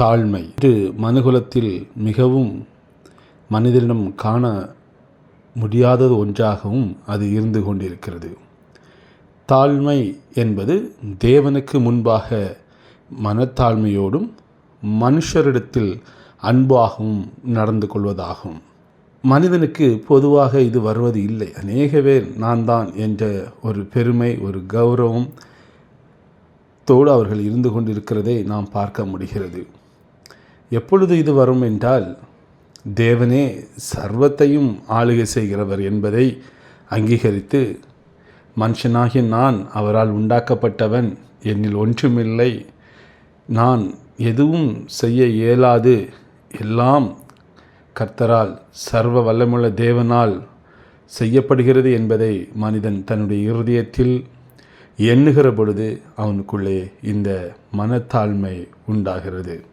தாழ்மை. இது மனுகுலத்தில் மிகவும் மனிதனிடம் காண முடியாதது ஒன்றாகவும் அது இருந்து கொண்டிருக்கிறது. தாழ்மை என்பது தேவனுக்கு முன்பாக மனத்தாழ்மையோடும் மனுஷரிடத்தில் அன்பாகவும் நடந்து கொள்வதாகும். மனிதனுக்கு பொதுவாக இது வருவது இல்லை. அநேக பேர் நான் தான் என்ற ஒரு பெருமை ஒரு கௌரவம் தோடு அவர்கள் இருந்து கொண்டிருக்கிறதை நாம் பார்க்க முடிகிறது. எப்பொழுது இது வரும் என்றால் தேவனே சர்வத்தையும் ஆளுகை செய்கிறவர் என்பதை அங்கீகரித்து மனுஷனாகி நான் அவரால் உண்டாக்கப்பட்டவன் என்னில் ஒன்றுமில்லை. நான் எதுவும் செய்ய இயலாது. எல்லாம் கர்த்தரால் சர்வ வல்லமுள்ள தேவனால் செய்யப்படுகிறது என்பதை மனிதன் தன்னுடைய இருதயத்தில் எண்ணுகிற பொழுது அவனுக்குள்ளே இந்த மனத்தாழ்மை உண்டாகிறது.